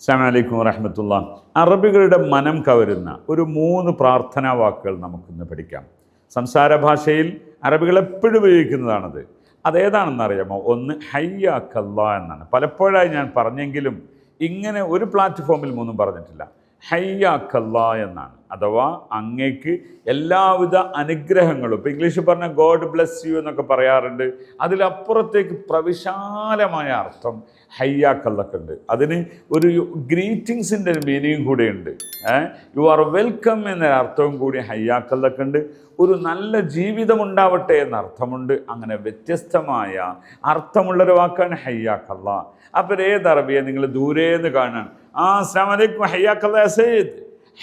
അസ്സാമലൈക്കും വറഹമത്തുള്ള അറബികളുടെ മനം കവരുന്ന ഒരു മൂന്ന് പ്രാർത്ഥനാ വാക്കുകൾ നമുക്കിന്ന് പഠിക്കാം. സംസാര ഭാഷയിൽ അറബികൾ എപ്പോഴും ഉപയോഗിക്കുന്നതാണത്. അതേതാണെന്ന് അറിയാമോ ഒന്ന് ഹയ്യാക്കല്ല എന്നാണ്. പലപ്പോഴായി ഞാൻ പറഞ്ഞെങ്കിലും ഇങ്ങനെ ഒരു പ്ലാറ്റ്ഫോമിൽ മൂന്നും പറഞ്ഞിട്ടില്ല. ഹയ്യാക്കല്ല എന്നാണ്. അഥവാ അങ്ങേക്ക് എല്ലാവിധ അനുഗ്രഹങ്ങളും ഇപ്പം ഇംഗ്ലീഷിൽ പറഞ്ഞ ഗോഡ് ബ്ലെസ് യു എന്നൊക്കെ പറയാറുണ്ട് അതിലപ്പുറത്തേക്ക് പ്രവിശാലമായ അർത്ഥം ഹയ്യാക്കല്ലൊക്കെ ഉണ്ട് അതിന് ഒരു ഗ്രീറ്റിങ്സിന്റെ ഒരു മീനിങ് കൂടെയുണ്ട്. യു ആർ വെൽക്കം എന്ന അർത്ഥവും കൂടി ഹയ്യാക്കല്ലൊക്കെ ഉണ്ട് ഒരു നല്ല ജീവിതം ഉണ്ടാവട്ടെ എന്ന അർത്ഥമുണ്ട് അങ്ങനെ വ്യത്യസ്തമായ അർത്ഥമുള്ളൊരു വാക്കാണ് ഹയ്യാക്കല്ല. അപ്പോൾ ഏത് അറബിയെ നിങ്ങൾ ദൂരേന്ന് കാണാൻ ആ അസ്ലാം വലൈക്കും ഹയ്യാക്കല്ല സയ്യിദ്.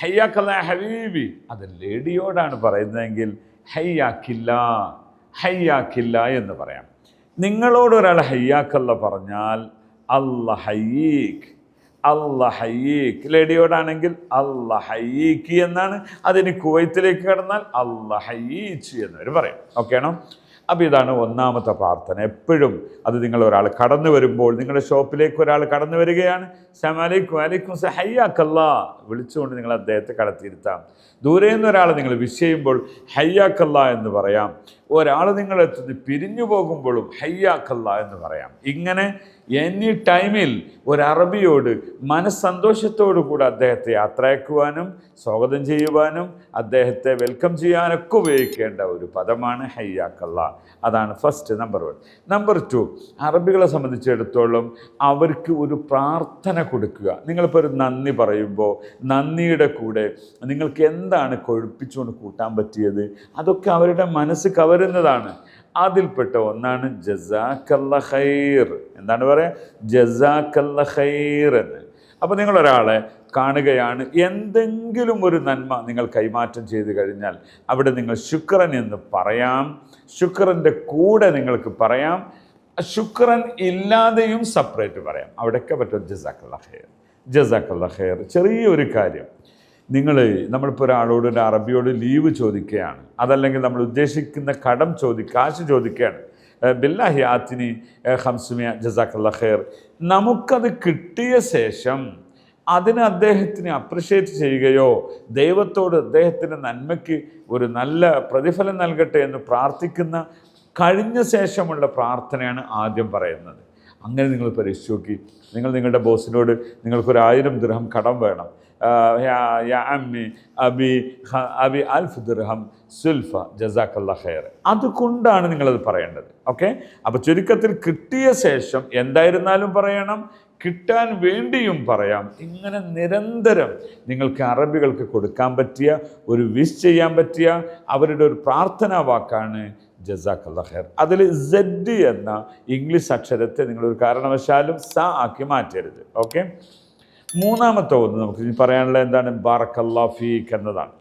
ഹയ്യാക്കല്ല ഹബീബി. അത് ലേഡിയോടാണ് പറയുന്നതെങ്കിൽ ഹയ്യാക്കില്ല ഹയ്യാക്കില്ല എന്ന് പറയാം. നിങ്ങളോട് ഒരാൾ ഹയ്യാക്കല്ല പറഞ്ഞാൽ അല്ല ഹയ്യീഖ് അല്ല ഹയ്യീഖ്. ലേഡിയോടാണെങ്കിൽ അല്ല ഹയ്യീഖ് എന്നാണ്. അതിന് കുവൈത്തിലേക്ക് കടന്നാൽ അല്ല ഹയ്യീച്ച് എന്നവർ പറയും. ഓക്കെ ആണോ? അപ്പോൾ ഇതാണ് ഒന്നാമത്തെ പ്രാർത്ഥന. എപ്പോഴും അത് നിങ്ങൾ ഒരാൾ കടന്നു വരുമ്പോൾ നിങ്ങളുടെ ഷോപ്പിലേക്ക് ഒരാൾ കടന്നു വരികയാണ്. സലാമലൈക്കും അലൈക്കും ഹയ്യാക്കല്ല. വിളിച്ചുകൊണ്ട് നിങ്ങൾ അദ്ദേഹത്തെ കടത്തിയിരുത്താം. ദൂരെ നിന്ന് ഒരാൾ നിങ്ങൾ വിഷയുമ്പോൾ ഹയ്യാക്കല്ല എന്ന് പറയാം. ഒരാൾ നിങ്ങളെത്തുന്ന പിരിഞ്ഞു പോകുമ്പോഴും ഹയ്യാക്കല്ല എന്ന് പറയാം. ഇങ്ങനെ എനി ടൈമിൽ ഒരു അറബിയോട് മനസ്സന്തോഷത്തോടു കൂടെ അദ്ദേഹത്തെ യാത്രയാക്കുവാനും സ്വാഗതം ചെയ്യുവാനും അദ്ദേഹത്തെ വെൽക്കം ചെയ്യാനൊക്കെ ഉപയോഗിക്കേണ്ട ഒരു പദമാണ് ഹയ്യാക്കല്ല. അതാണ് first number one number two അറബികളെ സംബന്ധിച്ചിടത്തോളം അവർക്ക് ഒരു പ്രാർത്ഥന കൊടുക്കുക. നിങ്ങളിപ്പോൾ ഒരു നന്ദി പറയുമ്പോൾ നന്ദിയുടെ കൂടെ നിങ്ങൾക്ക് എന്താണ് കൊഴുപ്പിച്ചുകൊണ്ട് കൂട്ടാൻ പറ്റിയത്? അതൊക്കെ അവരുടെ മനസ്സ് കവരുന്നതാണ് അതിൽപ്പെട്ട ഒന്നാണ് ജസാക്കല്ല ഖൈർ. എന്താണ് പറയുക ജസാക്കല്ല ഖൈർ എന്ന്. അപ്പോൾ നിങ്ങളൊരാളെ കാണുകയാണ് എന്തെങ്കിലും ഒരു നന്മ നിങ്ങൾ കൈമാറ്റം ചെയ്തു കഴിഞ്ഞാൽ അവിടെ നിങ്ങൾ ശുക്രൻ എന്ന് പറയാം. ശുക്രന്റെ കൂടെ നിങ്ങൾക്ക് പറയാം. ശുക്രൻ ഇല്ലാതെയും സെപ്പറേറ്റ് പറയാം. അവിടെയൊക്കെ പറ്റും ജസാക്കല്ല ഖൈർ. ജസാക്കല്ല ഖൈർ. ചെറിയൊരു കാര്യം. നിങ്ങൾ നമ്മളിപ്പോൾ ഒരാളോട് ഒരു അറബിയോട് ലീവ് ചോദിക്കുകയാണ്. അതല്ലെങ്കിൽ നമ്മൾ ഉദ്ദേശിക്കുന്ന കടം ചോദി കാശ് ചോദിക്കുകയാണ്. ബില്ലാഹി ആത്തിനി ഹംസുമിയ ജസാഖല്ല ഖൈർ. നമുക്കത് കിട്ടിയ ശേഷം അതിന് അദ്ദേഹത്തിന് അപ്രിഷ്യേറ്റ് ചെയ്യുകയോ ദൈവത്തോട് അദ്ദേഹത്തിന്റെ നന്മയ്ക്ക് ഒരു നല്ല പ്രതിഫലം നൽകട്ടെ എന്ന് പ്രാർത്ഥിക്കുന്ന കഴിഞ്ഞ ശേഷമുള്ള പ്രാർത്ഥനയാണ് ആദ്യം പറയുന്നത്. അങ്ങനെ നിങ്ങൾ പരീക്ഷിച്ച് നോക്കി നിങ്ങൾ നിങ്ങളുടെ ബോസിനോട് നിങ്ങൾക്കൊരായിരം ദൃഹം കടം വേണം. അബി അൽഫ് ദിർഹം സുൽഫ ജസാക്കല്ല ഖൈർ. അതുകൊണ്ടാണ് നിങ്ങളത് പറയേണ്ടത്. ഓക്കെ അപ്പോൾ ചുരുക്കത്തിൽ കിട്ടിയ ശേഷം എന്തായിരുന്നാലും പറയണം. കിട്ടാൻ വേണ്ടിയും പറയാം. ഇങ്ങനെ നിരന്തരം നിങ്ങൾക്ക് അറബികൾക്ക് കൊടുക്കാൻ പറ്റിയ ഒരു വിഷ് ചെയ്യാൻ പറ്റിയ അവരുടെ ഒരു പ്രാർത്ഥനാ വാക്കാണ് ജസാഖല്ല ഖൈർ. അതിൽ സെഡ് എന്ന ഇംഗ്ലീഷ് അക്ഷരത്തെ നിങ്ങളൊരു കാരണവശാലും സ ആക്കി മാറ്റരുത്. ഓക്കെ മൂന്നാമത്തെ ഒന്ന് നമുക്ക് ഇനി പറയാനുള്ള എന്താണ്? ബാറക്കല്ലാ ഫീക്ക് എന്നതാണ്.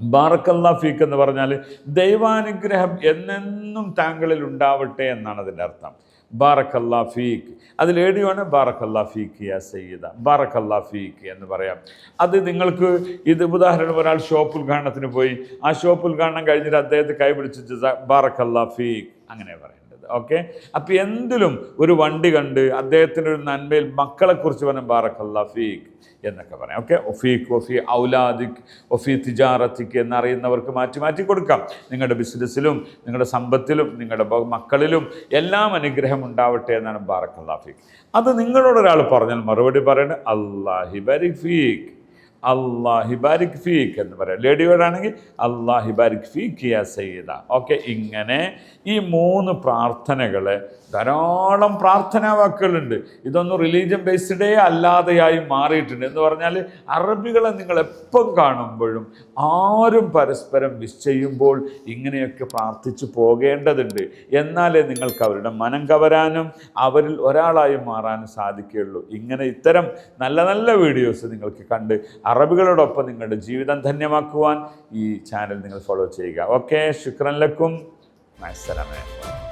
ബാറക്കല്ലാ ഫീക്ക് എന്ന് പറഞ്ഞാൽ ദൈവാനുഗ്രഹം എന്നെന്നും താങ്കളിൽ ഉണ്ടാവട്ടെ എന്നാണ് അതിന്റെ അർത്ഥം. ബാറക്കല്ലാ ഫീക്ക്. അതിൽ ഏടിയാണ് ബാറക്കല്ലാ ഫീക്ക് യാ സയ്യിദ. ബാറക്കല്ലാ ഫീക്ക് എന്ന് പറയാം. അത് നിങ്ങൾക്ക് ഇത് ഉദാഹരണം ഒരാൾ ഷോപ്പ് ഉദ്ഘാടനത്തിന് പോയി ആ ഷോപ്പ് ഉദ്ഘാടനം കഴിഞ്ഞിട്ട് അദ്ദേഹത്തെ കൈപിടിച്ച് ബാറക്കല്ലാ ഫീക്ക്. അങ്ങനെ പറയാം. ഓക്കെ അപ്പോൾ എന്തിലും ഒരു വണ്ടി കണ്ട് അദ്ദേഹത്തിന്റെ ഒരു നന്മയിൽ മക്കളെക്കുറിച്ച് പറയാൻ ബാറക്കല്ല ഫീഖ് എന്നൊക്കെ പറയാം. ഓക്കെ ഒഫീഖ് ഒഫി ഔലാദിക് ഒഫി തിജാറത്തിക്ക് എന്നറിയുന്നവർക്ക് മാറ്റി മാറ്റി കൊടുക്കാം. നിങ്ങളുടെ ബിസിനസ്സിലും നിങ്ങളുടെ സമ്പത്തിലും നിങ്ങളുടെ മക്കളിലും എല്ലാം അനുഗ്രഹം ഉണ്ടാവട്ടെ എന്നാണ് ബാറക്കല്ല ഫീഖ്. അത് നിങ്ങളോട് ഒരാൾ പറഞ്ഞാൽ മറുപടി പറയുന്നത് അള്ളാഹി ബരി ഫീഖ്. അള്ളാഹി ബാരിക് ഫീക്ക് എന്ന് പറയാം. ലേഡിയോടാണെങ്കിൽ അള്ളാഹി ബാരിക് ഫീക്ക് യാ സയ്യിദ. ഓക്കെ ഇങ്ങനെ ഈ മൂന്ന് പ്രാർത്ഥനകൾ ധാരാളം പ്രാർത്ഥനാ വാക്കുകളുണ്ട്. ഇതൊന്നും റിലീജിയൻ ബേസ്ഡേ അല്ലാതെയായി മാറിയിട്ടുണ്ട്. എന്ന് പറഞ്ഞാൽ അറബികളെ നിങ്ങൾ എപ്പം കാണുമ്പോഴും ആരും പരസ്പരം വിസ് ചെയ്യുമ്പോൾ ഇങ്ങനെയൊക്കെ പ്രാർത്ഥിച്ചു പോകേണ്ടതുണ്ട്. എന്നാലേ നിങ്ങൾക്ക് അവരുടെ മനം കവരാനും അവരിൽ ഒരാളായി മാറാനും സാധിക്കുകയുള്ളൂ. ഇങ്ങനെ ഇത്തരം നല്ല നല്ല വീഡിയോസ് നിങ്ങൾക്ക് കണ്ട് അറബികളോടൊപ്പം നിങ്ങളുടെ ജീവിതം ധന്യമാക്കുവാൻ ഈ ചാനൽ നിങ്ങൾ ഫോളോ ചെയ്യുക. ഓക്കെ ശുക്രൻ ലക്കും. അസ്സലാമലൈക്കും